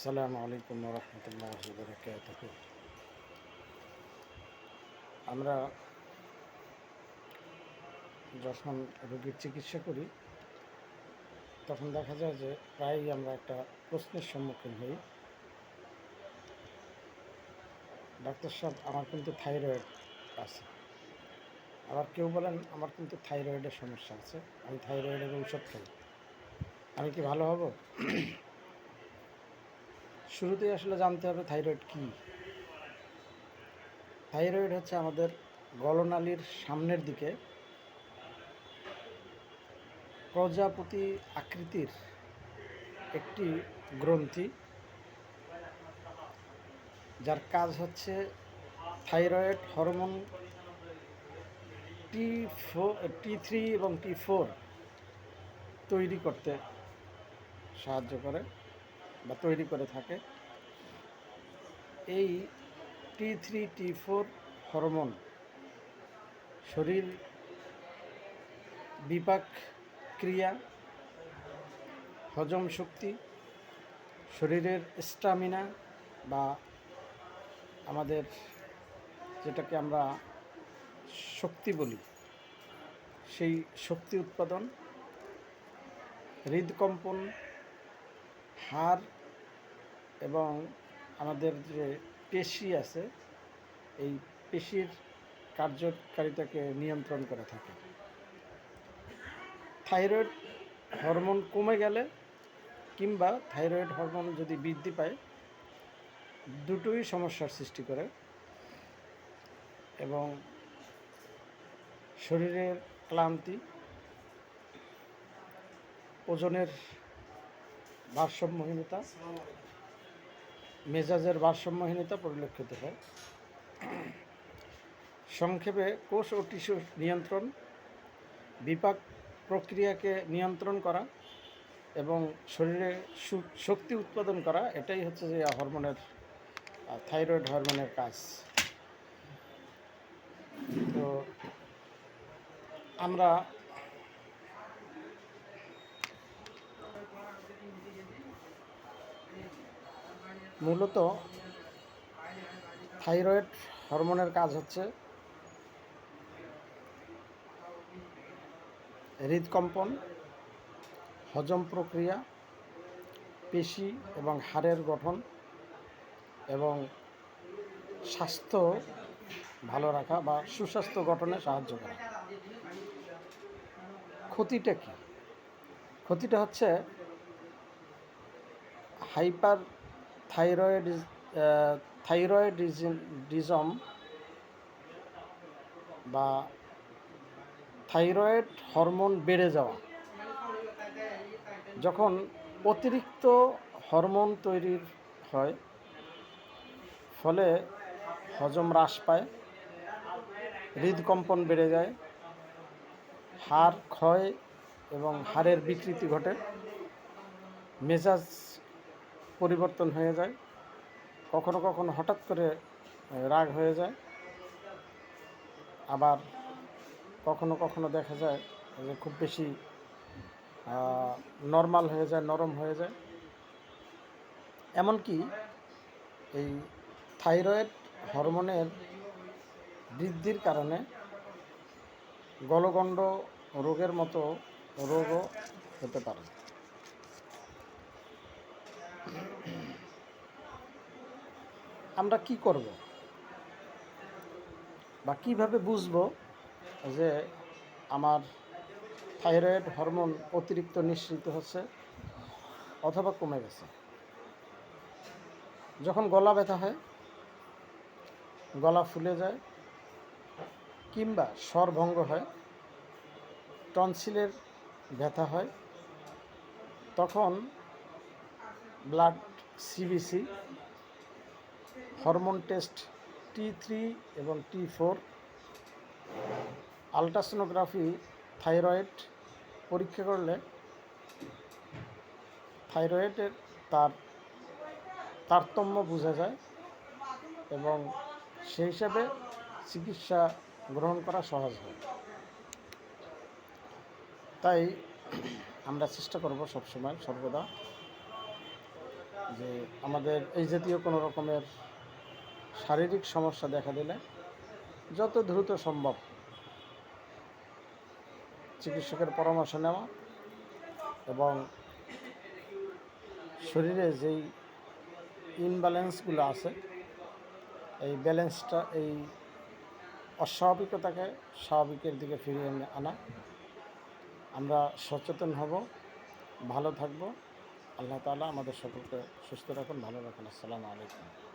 আসসালামু আলাইকুম রহমতুল্লাহ বরকাত আমরা যখন রোগীর চিকিৎসা করি, তখন দেখা যায় যে প্রায়ই আমরা একটা প্রশ্নের সম্মুখীন হই। ডাক্তার সাহেব, আমার কিন্তু থাইরয়েড আছে। আবার কেউ বলেন, আমার কিন্তু থাইরয়েডের সমস্যা আছে। আমি থাইরয়েডের ঔষধ খাই। আমি কি ভালো হব? শুরুতেই আসলে জানতে হবে থাইরয়েড কী? থাইরয়েড হচ্ছে আমাদের গলনালীর সামনের দিকে প্রজাপতি আকৃতির একটি গ্রন্থি, যার কাজ হচ্ছে thyroid hormone T four T three এবং টি ফোর তৈরি করতে সাহায্য করে। বা তৈরি করে থাকে। এই T three T four hormone শরীর বিপাক ক্রিয়া, হজম শক্তি, শরীরের স্টামিনা বা আমাদের যেটাকে আমরা শক্তি বলি, সেই শক্তি উৎপাদন, হৃদকম্পন হাড় এবং আমাদের যে পেশি আছে, এই পেশির কার্যকারিতাকে নিয়ন্ত্রণ করে থাকে। থাইরয়েড হরমোন কমে গেলে কিংবা থাইরয়েড হরমোন যদি বৃদ্ধি পায়, দুটোই সমস্যার সৃষ্টি করে এবং শরীরের ক্লান্তি, ওজনের ভারসাম্যহীনতা, মেজাজের ভারসাম্যহীনতা পরিলক্ষিত হয়। সংক্ষেপে কোষ ও টিস্যু নিয়ন্ত্রণ, বিপাক প্রক্রিয়াকে নিয়ন্ত্রণ করা এবং শরীরে শক্তি উৎপাদন করা, এটাই হচ্ছে যে হরমোনের থাইরয়েড হরমোনের কাজ। তো আমরা মূলত থাইরয়েড হরমোনের কাজ হচ্ছে হৃদকম্পন, হজম প্রক্রিয়া, পেশি এবং হাড়ের গঠন এবং স্বাস্থ্য ভালো রাখা বা সুস্বাস্থ্য গঠনে সাহায্য করা। ক্ষতিটা কী? ক্ষতিটা হচ্ছে হাইপার থাইরয়েড থাইরয়েডিজম বা থাইরয়েড হরমোন বেড়ে যাওয়া। যখন অতিরিক্ত হরমোন তৈরির হয়, ফলে হজম হ্রাস পায়, হৃদকম্পন বেড়ে যায়, হাড় ক্ষয় এবং হাড়ের বিকৃতি ঘটে, মেজাজ পরিবর্তন হয়ে যায়, কখনো কখনো হঠাৎ করে রাগ হয়ে যায়। আবার কখনো কখনো দেখা যায় যে খুব বেশি নর্মাল হয়ে যায়, নরম হয়ে যায়। এমনকি এই থাইরয়েড হরমোনের বৃদ্ধির কারণে গলগণ্ড রোগের মতো রোগও হতে পারে। আমরা কি করব? বা কীভাবে বুঝব যে আমার থাইরয়েড হরমোন অতিরিক্ত নিঃসৃত হচ্ছে অথবা কমে গেছে? যখন গলা ব্যথা হয়, গলা ফুলে যায় কিংবা স্বরভঙ্গ হয়, টনসিলের ব্যথা হয়, তখন blood CBC hormone test T three এবং টি ফোর আলট্রাসোনোগ্রাফি, থাইরয়েড পরীক্ষা করলে থাইরয়েডের তার, তারতম্য বোঝা যায় এবং সেই হিসাবে চিকিৎসা গ্রহণ করা সহজ হয়। তাই আমরা চেষ্টা করব সবসময় সর্বদা যে আমাদের এই জাতীয় কোনো রকমের শারীরিক সমস্যা দেখা দিলে যত দ্রুত সম্ভব চিকিৎসকের পরামর্শ নেওয়া এবং শরীরে যেই ইনব্যালেন্সগুলো আছে, এই ব্যালেন্সটা এই অস্বাভাবিকতাকে স্বাভাবিকের দিকে ফিরিয়ে আনা। আমরা সচেতন হব, ভালো থাকব। আল্লাহ তাআলা আমাদের সকলকে সুস্থ রাখুন, ভালো রাখুন। আসসালামু আলাইকুম।